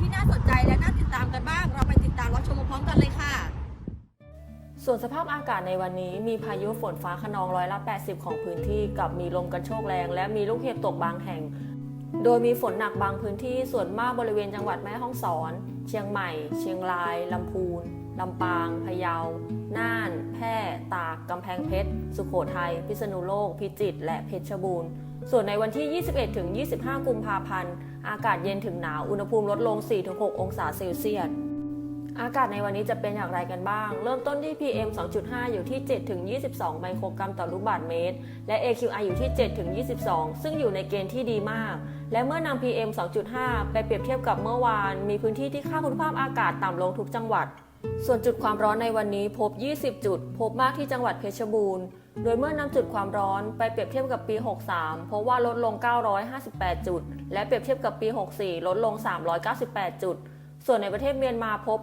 ที่น่าสนใจและน่าติดตามกันบ้าง เราไปติดตามรับชมพร้อมกันเลยค่ะ ส่วนสภาพอากาศในวันนี้มีพายุฝนฟ้าขนองร้อยละ 80 ของพื้นที่กับมีลมกันโชกแรง และมีลูกเห็บตกบางแห่ง โดยมีฝนหนักบางพื้นที่ส่วนมากบริเวณจังหวัดแม่ฮ่องสอน เชียงใหม่ เชียงราย ลำพูนลำปาง พะเยา น่าน แพร่ ตาก กำแพงเพชร สุโขทัย พิษณุโลก พิจิตร และเพชรบูรณ์ ส่วนในวันที่ 21 ถึง 25 กุมภาพันธ์ อากาศเย็นถึงหนาว อุณหภูมิลดลง 4-6 องศาเซลเซียส อากาศในวันนี้จะเป็นอย่างไรกันบ้าง เริ่มต้นที่ PM 2.5 อยู่ที่ 7 ถึง 22 ไมโครกรัมต่อลูกบาศก์เมตร และ AQI อยู่ที่ 7 ถึง 22 ซึ่งอยู่ในเกณฑ์ที่ดีมาก และเมื่อนำ PM 2.5 ไปเปรียบเทียบกับเมื่อวาน มีพื้นที่ที่ค่าคุณภาพอากาศต่ำลงทุกจังหวัด ส่วนจุดความร้อนในวันนี้พบ 20 จุด พบมากที่จังหวัดเพชรบูรณ์ โดยเมื่อนำจุดความร้อนไปเปรียบเทียบกับปี 63 พบว่าลดลง 958 จุด และเปรียบเทียบกับปี 64 ลดลง 398 จุด ส่วนในประเทศเมียนมาพบ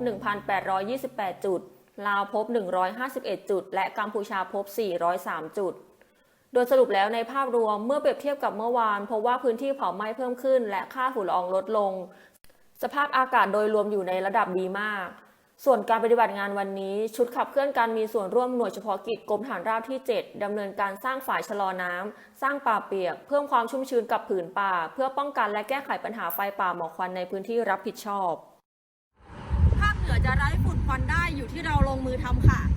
1,828 จุด ลาวพบ 151 จุด และกัมพูชาพบ 403 จุด โดยสรุปแล้วในภาพรวมเมื่อเปรียบเทียบกับเมื่อวานพบว่าพื้นที่เผาไหม้เพิ่มขึ้น และค่าฝุ่นละอองลดลง สภาพอากาศโดยรวมอยู่ในระดับดีมาก ส่วนการปฏิบัติงานวันนี้ ชุดขับเคลื่อนการมีส่วนร่วมหน่วยเฉพาะกิจกรมฐานราบที่ 7ดำเนินการสร้างฝายชะลอน้ำสร้างป่าเปียก เพิ่มความชุ่มชื้นกับผืนป่า เพื่อป้องกันและแก้ไขปัญหาไฟป่าหมอกควันในพื้นที่รับผิดชอบ ภาคเหนือจะไร้ฝุ่นควันได้อยู่ที่เราลงมือทำค่ะ